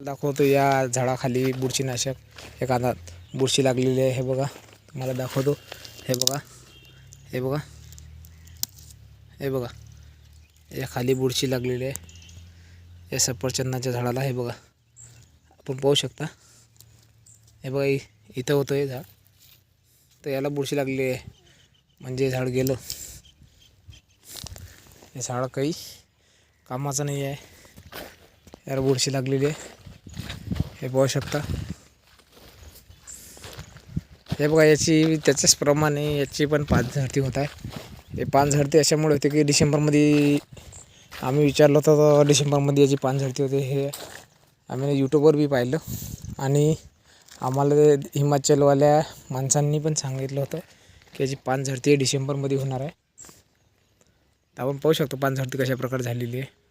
दाखवतो या झाडाखाली बुरशीनाशक. या कांदात बुरशी लागलेली आहे हे बघा. तुम्हाला दाखवतो. हे बघा. हे बघा. हे बघा. या खाली बुरशी लागलेली आहे. या सफरचंदाच्या झाडाला हे बघा. आपण पाहू शकता. हे बघा इथं होतं हे झाड. तर याला बुरशी लागलेली आहे. म्हणजे झाड गेलं. हे झाड काही कामाचं नाही आहे. याला बुरशी लागलेली आहे. हे पाहू शकता. हे बघा याची त्याच्याच प्रमाणे याची पण पाच झडती होत आहे. हे पान झडती अशामुळे होते की डिसेंबरमध्ये आम्ही विचारलं होतं तर डिसेंबरमध्ये याची पान झडती होते. हे आम्ही यूट्यूबवर बी पाहिलं आणि आम्हाला ते हिमाचलवाल्या माणसांनी पण सांगितलं होतं की याची पान झडती डिसेंबरमध्ये होणार आहे. तर आपण पाहू शकतो पान झडती कशा प्रकारे झालेली आहे.